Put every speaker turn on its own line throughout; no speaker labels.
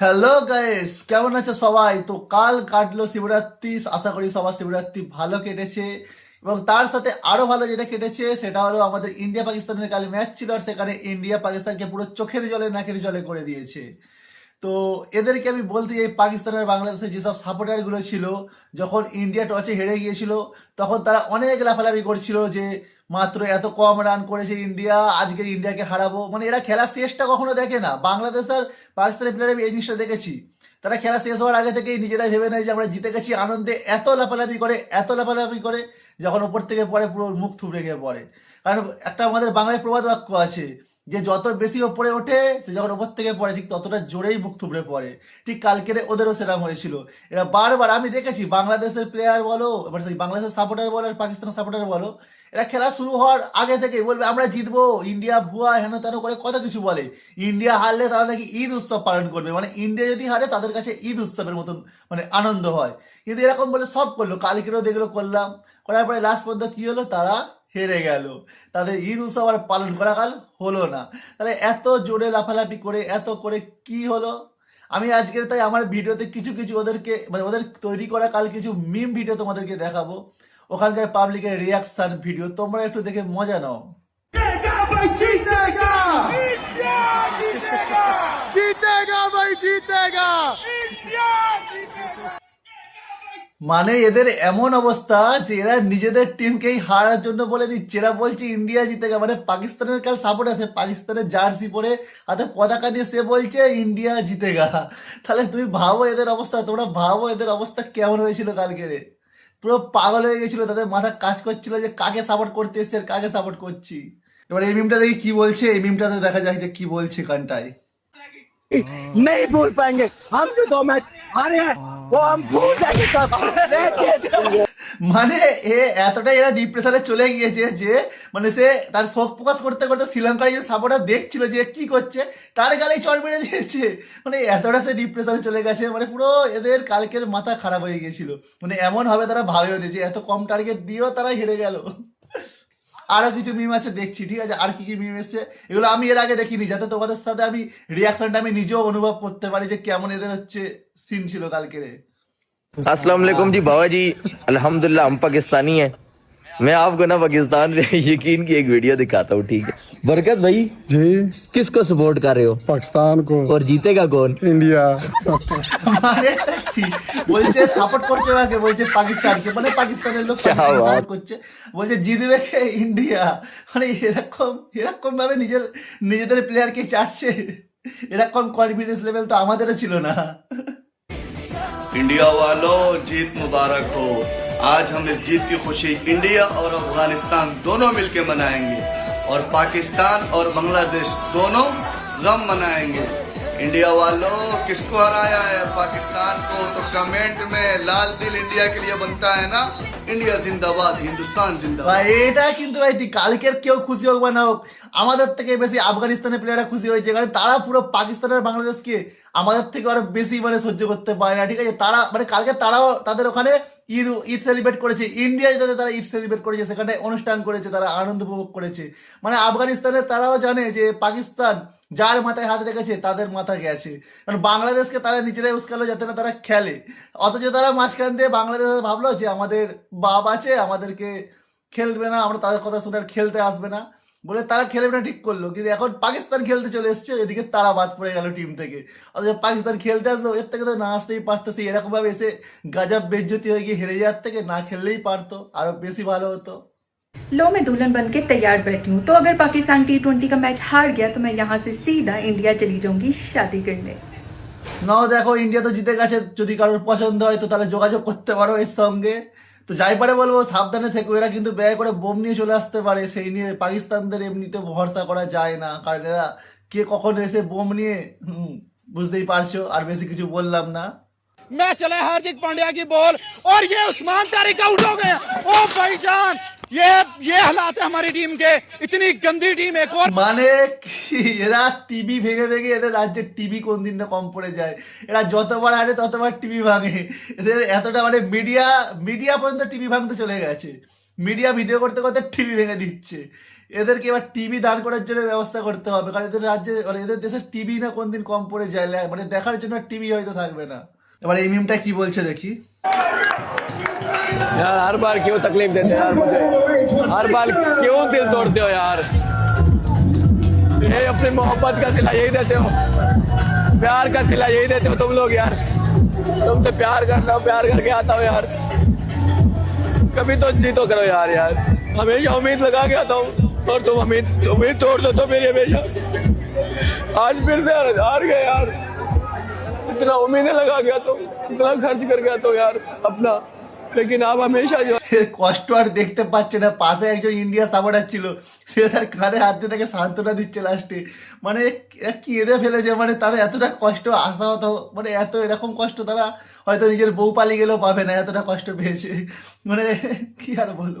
Hello guys কেমন আছে সবাই? তো কাল কাটলো শিবরাত্রি। আশা করি সবার শিবরাত্রি ভালো কেটেছে। এবং তার সাথে আরও ভালো যেটা কেটেছে, সেটা হলো আমাদের ইন্ডিয়া পাকিস্তানের কাল ম্যাচ ছিল আর সেখানে ইন্ডিয়া পাকিস্তানকে পুরো চোখের জলে, নাকের জলে করে দিয়েছে। তো এদেরকে আমি বলতে চাই, পাকিস্তানের বাংলাদেশের যেসব সাপোর্টারগুলো ছিল, যখন ইন্ডিয়া টসে হেরে গিয়েছিল, তখন তারা অনেক লাফালাফি করছিল যে মাত্র এত কম রান করেছে ইন্ডিয়া আজকে ইন্ডিয়াকে হারাবো। মানে এরা খেলা শেষটা কখনো দেখে না। বাংলাদেশ আর পাকিস্তানের প্লেয়ার আমি এই জিনিসটা দেখেছি। তারা খেলা শেষ হওয়ার আগে থেকেই নিজেরাই ভেবে নেয় যে আমরা জিতে গেছি। আনন্দে এত লাফালাফি করে, এত লাফালাফি করে, যখন ওপর থেকে পড়ে পুরো মুখ থুবড়ে গিয়ে পড়ে। কারণ একটা আমাদের বাংলায় প্রবাদ বাক্য আছে যে, যত বেশি ওপরে ওঠে, সে যখন ওপর থেকে পড়ে, ঠিক ততটা জোরেই মুখ থুবড়ে পড়ে। ঠিক কালকের ওদেরও সেরাম হয়েছিল। এরা বারবার, আমি দেখেছি, বাংলাদেশের প্লেয়ার বলো বাংলাদেশের সাপোর্টার বলো আর পাকিস্তানের সাপোর্টার বলো এরা খেলা শুরু হওয়ার আগে থেকে বলবে, আমরা জিতবো, ইন্ডিয়া ভুয়া হেন তেন করে কত কিছু বলে। ইন্ডিয়া হারলে তারা নাকি ঈদ উৎসব পালন করবে। মানে ইন্ডিয়া যদি হারে, তাদের কাছে ঈদ উৎসবের মতন মানে আনন্দ হয়। কিন্তু এরকম বলে সব করল। কালকেরও দেখল করলাম। করার পরে লাস্ট পর্যন্ত কি হলো? তারা হেরে গেল। তাদের ঈদ উৎসব আর পালন করা কাল হলো না। তাহলে এত জোরে লাফালাফি করে, এত করে কি হলো? আমি আজকের তাই আমার ভিডিওতে কিছু কিছু ওদেরকে মানে ওদের তৈরি করা কাল কিছু মিম ভিডিও তোমাদেরকে দেখাবো। ওখানকার পাবলিকের রিয়াকশন ভিডিও তোমরা একটু দেখে মজা নাও। মানে এদের এমন অবস্থা যে এরা নিজেদের টিমকেই হারার জন্য বলে দিচ্ছে। এরা বলছে, ইন্ডিয়া জিতে গা মানে পাকিস্তানের কাল সাপোর্ট আছে? পাকিস্তানের জার্সি পরে হাতে পতাকা দিয়ে সে বলছে, ইন্ডিয়া জিতে গা তাহলে তুমি ভাবো এদের অবস্থা, তোমরা ভাবো এদের অবস্থা কেমন হয়েছিল কালকে রে? পুরো পাগল হয়ে গেছিল তাদের মাথা কাজ করছিল যে কাকে সাপোর্ট করতে এসছে আর কাকে সাপোর্ট করছি এবার এই মিমটা দেখি কি বলছে এই মিমটাতে দেখা যায় যে কি বলছে কানটায়
नहीं भूल पाएंगे हम जो दो मैच हारे हैं वो हम भूल जाएंगे सब
মানে এ এতটাই এরা ডিপ্রেশনে চলে গিয়েছে যে মানে সে তার শোক প্রকাশ করতে করতে শ্রীলঙ্কার যে সাপোর্টার দেখছিল যে কি করছে, তার গালেই চড় মেরে দিয়েছে। মানে এতটা সে ডিপ্রেশনে চলে গেছে মানে পুরো এদের কালকের মাথা খারাপ হয়ে গিয়েছিল। মানে এমন হবে তারা ভাবেও যে, এত কম টার্গেট দিয়েও তারা হেরে গেল। আরও কিছু মিম আছে, দেখছি, ঠিক আছে? আর কি কি মিম এসছে? এগুলো আমি এর আগে দেখিনি, যাতে তোমাদের সাথে আমি রিয়াকশনটা আমি নিজেও অনুভব করতে পারি যে কেমন এদের হচ্ছে সিন ছিল কালকের
अस्सलाम वालेकुम जी बाबा जी अल्हम्दुलिल्लाह हम पाकिस्तानी हैं मैं आपको ना पाकिस्तान में यकीन की एक वीडियो दिखाता हूँ ठीक है बरकत भाई
जी
किसको सपोर्ट कर रहे हो
पाकिस्तान को
और जीतेगा कौन
इंडिया
আরে কি? বলছে সাপোর্ট করছে কাকে বলছে পাকিস্তানকে মানে পাকিস্তানের লোক
क्या बात।
সাপোর্ট করছে বলছে জিতবে কে ইন্ডিয়া মানে এরকম এরকম ভাবে নিজের নিজেদের প্লেয়ারকে চাটছে এরকম কনফিডেন্স লেভেল তো আমাদেরও ছিল না
इंडिया वालों, जीत मुबारक हो। आज हम इस जीत की खुशी इंडिया और अफ़गानिस्तान दोनों मिलकर मनाएँगे और पाकिस्तान और बांग्लादेश दोनों गम मनाएँगे। इंडिया वालों, किसको हराया है? पाकिस्तान को तो कमेंट में लाल दिल इंडिया के लिए बनता है ना? ইন্ডিয়া জিন্দাবাদ, হিন্দুস্তান
জিন্দাবাদ। এটা কিন্তু ভাই কালকের কেউ খুশি হোক বা না হোক, আমাদের থেকে বেশি আফগানিস্তানের প্লেয়াররা খুশি হয়েছে, কারণ তারা পুরো পাকিস্তানের বাংলাদেশকে আমাদের থেকে আরও বেশি মানে সহ্য করতে পারে না, ঠিক আছে? তারা মানে কালকে তারাও তাদের ওখানে ঈদ ঈদ সেলিব্রেট করেছে, ইন্ডিয়ায় যাদের তারা ঈদ সেলিব্রেট করেছে, সেখানে অনুষ্ঠান করেছে, তারা আনন্দ উপভোগ করেছে। মানে আফগানিস্তানে তারাও জানে যে পাকিস্তান যার মাথায় হাত রেখেছে, তাদের মাথা গেছে। কারণ বাংলাদেশকে তারা নিজেরাই উস্কালো যাতে না তারা খেলে। অথচ তারা মাঝখান দিয়ে বাংলাদেশ ভাবলো যে আমাদের বাপ আছে, আমাদেরকে খেলবে না, আমরা তাদের কথা শুনে আর খেলতে আসবে না। বলে তারা খেলবে না ঠিক করল। কিন্তু এখন পাকিস্তান খেলতে চলে এসছে, এদিকে তারা বাদ পড়ে গেল টিম থেকে। অথচ পাকিস্তান খেলতে আসলো, এর থেকে তো না আসতেই পারতো, সেই এরকমভাবে এসে গাজব বেজ্জতি হয়ে গিয়ে হেরে যাওয়ার থেকে না খেললেই পারতো, আরও বেশি ভালো হতো।
लो मैं दुल्हन बन के तैयार बैठी हूँ तो अगर पाकिस्तान टी ट्वेंटी का मैच हार गया तो मैं यहाँ से सीधा इंडिया चली जाऊंगी शादी करने
নাও দেখো ইন্ডিয়া তো জিতে গেছে যদি কারোর পছন্দ হয় তো তাহলে যোগাযোগ করতে পারো এর সঙ্গে তো যাই পারে বলবো সাবধানে থেকো এরা কিন্তু ব্যয় করে বোম নিয়ে চলে আসতে পারে সেই নিয়ে পাকিস্তানদের এমনিতে ভরসা করা যায় না কারণ এরা কে কখন এসে বোম নিয়ে হুম, বুঝতেই পারছো আর বেশি কিছু বললাম না
मैं चले हार्दिक पांड्या की बॉल और ये उस्मान तारिक आउट हो गए ओ भाईजान ये ये हालात है हमारी टीम के इतनी गंदी टीम एक और
মানে কি এরা টিভি ভেঙে ভেঙে এদের রাজ্যের টিভি কোন দিন না কম পড়ে যায় এরা যতবার আনে ততবার টিভি ভাঙে এদের এতটা মানে মিডিয়া মিডিয়া পর্যন্ত টিভি ভাঙতে চলে গেছে মিডিয়া ভিডিও করতে করতে টিভি ভেঙে দিচ্ছে এদেরকে এবার টিভি দান করার জন্য ব্যবস্থা করতে হবে কারণ এদের রাজ্যে মানে এদের দেশের টিভি না কোন দিন কম পড়ে যায় লে- মানে দেখার জন্য টিভি হয়তো থাকবে না এবার এই মিমটা কি বলছে দেখি
यार, हर बार क्यों तकलीफ़ देते हो? यार मुझे हर बार क्यों दिल तोड़ते हो यार? ये अपनी मोहब्बत का सिला यही देते हो। प्यार का सिला यही देते हो तुम लोग यार। तुमसे प्यार करता हूँ प्यार करके आता हूँ यार। कभी तो जी तो करो यार यार। हमेशा उम्मीद लगा के आता हूँ। और तुम उम्मीद उम्मीद तोड़ दो तो मेरी हमेशा। आज फिर से हार गए यार। इतना उम्मीदें लगा गया तो इतना खर्च कर गया तो यार, अपना। লেকিন আব
হামেশা কষ্ট আর দেখতে পাচ্ছে না। পাশে একজন ইন্ডিয়া সাপোর্টার ছিল। সে তার কানে হাত দিয়ে তাকে সান্ত্বনা দিচ্ছে লাস্টে মানে কি এঁদে ফেলেছে। মানে তারা এতটা কষ্ট আশা হতো মানে এত এরকম কষ্ট তারা হয়তো নিজের বউ পালি গেলেও পাবে না। এতটা কষ্ট পেয়েছে। মানে কি আর বলব?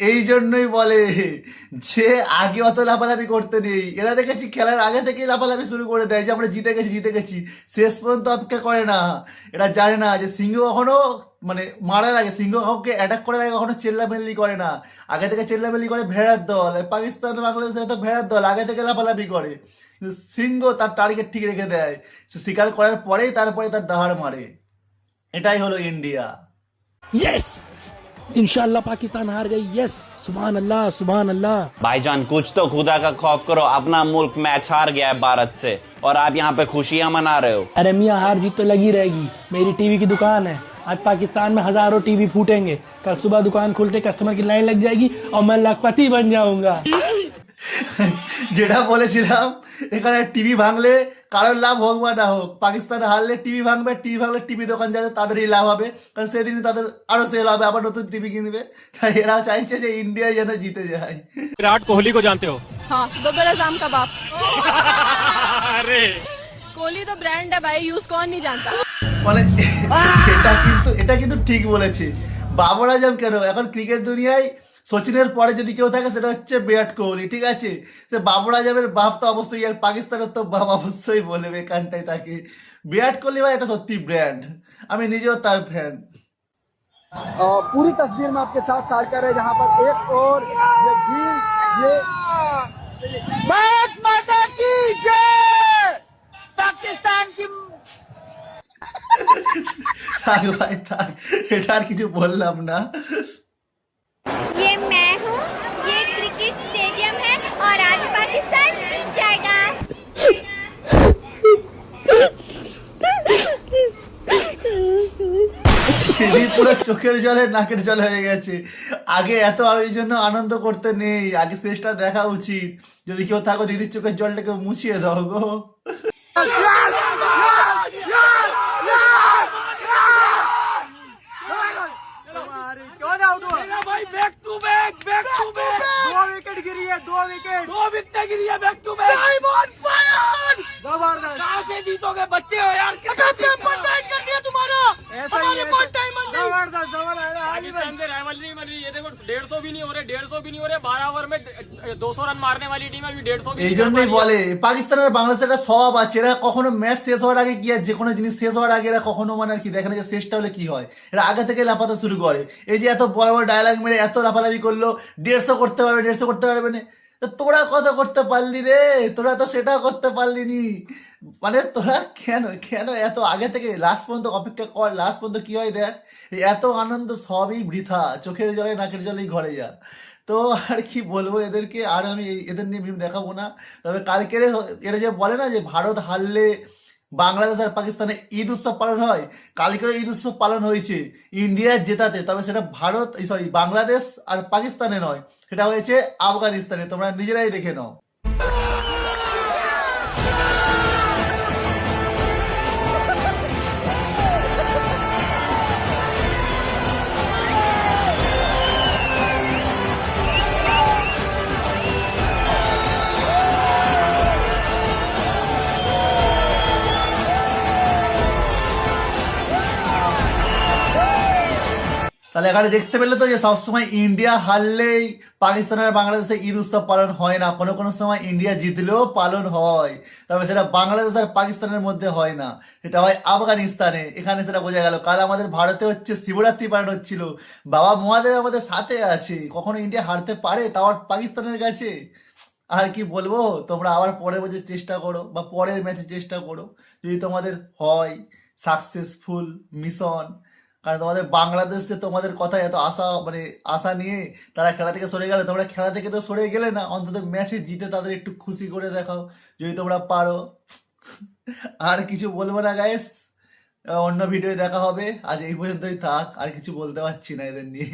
এই জন্যই বলে যে আগে অত লাফালাফি করতে নেই। এরা দেখেছি খেলার আগে থেকেই লাফালাফি শুরু করে দেয় যে আমরা জিতে গেছি জিতে গেছি। শেষ পর্যন্ত অপেক্ষা করে না। এরা জানে না যে সিংহ কখনো মানে মারার আগে, সিংহ কাউকে অ্যাটাক করার আগে কখনো চেল্লামেল্লি করে না। আগে থেকে চেল্লামেল্লি করে ভেড়ার দল। পাকিস্তান বাংলাদেশের তো ভেড়ার দল আগে থেকে লাফালাফি করে। কিন্তু সিংহ তার টার্গেট ঠিক রেখে দেয়। সে শিকার করার পরেই তারপরে তার দাহার মারে। এটাই হলো ইন্ডিয়া।
यस इनशाला पाकिस्तान हार गई। यस सुबह अल्लाह सुबह अल्लाह
भाईजान कुछ तो खुदा का खौफ करो अपना मुल्क मैच हार गया है भारत से और आप यहाँ पे खुशियाँ मना रहे हो।
अरे मियाँ हार जीत तो लगी रहेगी। मेरी टीवी की दुकान है। आज पाकिस्तान में हज़ारों टीवी फूटेंगे। कल सुबह दुकान खुलते कस्टमर की लाइन लग जाएगी और मैं लखपति बन जाऊँगा।
जेड़ा बोले टीवी भांगले কারোর লাভ হোক বা না হোক পাকিস্তানে হারলে টিভি ভাঙবে টিভি ভাঙলে টিভি দোকান যাবে তাদেরই লাভ হবে কারণ সেদিনই তাদের আরো সেল হবে আবার নতুন টিভি কিনবে তাই এরা চাইছে যে ইন্ডিয়া যেন জিতে যায়
विराट कोहली को जानते हो
हाँ दोबारा जाम का बाप अरे कोहली तो ब्रांड है भाई यूज कौन नहीं जानता
মানে এটা কিন্তু এটা কিন্তু ঠিক বলেছে বাবর আজম কেন এখন ক্রিকেট দুনিয়ায় সচিনের পরে যদি কেউ থাকে সেটা হচ্ছে বিরাট কোহলি ঠিক আছে সে বাবর আজমের বাপ তো অবশ্যই আর পাকিস্তানের তো বাপ অবশ্যই বলবে কানটাই তাকে বিরাট কোহলি ভাই এটা সত্যি ব্র্যান্ড আমি নিজেও তার ফ্যান
पूरी तस्वीर में आपके साथ सार कर है जहाँ पर एक और ये झील ये भारत माता की जय पाकिस्तान की
থাক ভাই থাক এটা আর কিছু বললাম না চোখের জলে নাকের জল হয়ে গেছে আগে এত এই জন্য আনন্দ করতে নেই আগে শেষটা দেখা উচিত যদি কেউ থাকো দিদির চোখের জলটাকে মুছিয়ে দাও গো
कौन आउट हुआ भाई back to back back to back दो विकेट गिरी है दो विकेट दो विकेट गिरी है back to back Simon fire जबरदस्त कहां से जीतोगे बच्चे हो यार पेपर टाइट कर दिया तुम्हारा ऐसा ही
रही है देखो डेढ़ सौ भी नहीं हो रहे डेढ़ सौ भी नहीं हो रहे बारह ओवर में दो सौ रन मारने वाली टीम अभी डेढ़ सौ भी
এই
नहीं कर
জন্যই
पा रही है।
বলে পাকিস্তান আর বাংলাদেশের একটা স্বভাব আছে এরা কখনো ম্যাচ শেষ হওয়ার আগে কি আর যে কোনো জিনিস শেষ হওয়ার আগে এরা কখনো মানে আর কি দেখে না যে শেষটা হলে কি হয় এরা আগে থেকে লাফাতে শুরু করে এই যে এত বড় বড় ডায়লগ মেরে এত লাফালাফি করলো দেড়শো করতে পারবে দেড়শো করতে পারবে না তা তোরা কত করতে পারলি রে তোরা তো সেটাও করতে পারলি নি মানে তোরা কেন কেন এত আগে থেকে লাস্ট পর্যন্ত অপেক্ষা কর লাস্ট পর্যন্ত কি হয় দেখ এই এত আনন্দ সবই বৃথা। চোখের জলে, নাকের জলেই ঘরে যা। তো আর কি বলব এদেরকে? আর আমি এদের নিয়ে মিম দেখাবো না। তবে কালকের এরা যে বলে না যে ভারত হারলে বাংলাদেশ আর পাকিস্তানে ঈদ উৎসব পালন হয় কালকের ঈদ উৎসব পালন হয়েছে ইন্ডিয়ার জেতাতে। তবে সেটা ভারত সরি বাংলাদেশ আর পাকিস্তানে নয়। সেটা হয়েছে আফগানিস্তানে। তোমরা নিজেরাই দেখে নাও। তাহলে এখানে দেখতে পেলে তো যে সবসময় ইন্ডিয়া হারলেই পাকিস্তান আর বাংলাদেশে ঈদ উৎসব পালন হয় না। কোনো কোনো সময় ইন্ডিয়া জিতলেও পালন হয়। তবে সেটা বাংলাদেশ আর পাকিস্তানের মধ্যে হয় না। সেটা হয় আফগানিস্তানে। এখানে সেটা বোঝা গেল। কাল আমাদের ভারতে হচ্ছে শিবরাত্রি পালন হচ্ছিল। বাবা মহাদেব আমাদের সাথে আছে। কখনো ইন্ডিয়া হারতে পারে, তাও পাকিস্তানের কাছে? আর কি বলব? তোমরা আবার পরের বছর চেষ্টা করো বা পরের ম্যাচে চেষ্টা করো। যদি তোমাদের হয় সাকসেসফুল মিশন কারণ তোমাদের বাংলাদেশ যে তোমাদের কথা এত আশা মানে আশা নিয়ে তারা খেলা থেকে সরে গেলে, তোমরা খেলা থেকে তো সরে গেলে না, অন্তত ম্যাচে জিতে তাদের একটু খুশি করে দেখাও। যদি তোমরা পারো। আর কিছু বলব না গাইস অন্য ভিডিও দেখা হবে। আজ এই পর্যন্তই থাক, আর কিছু বলতে পারছি না এদের নিয়ে।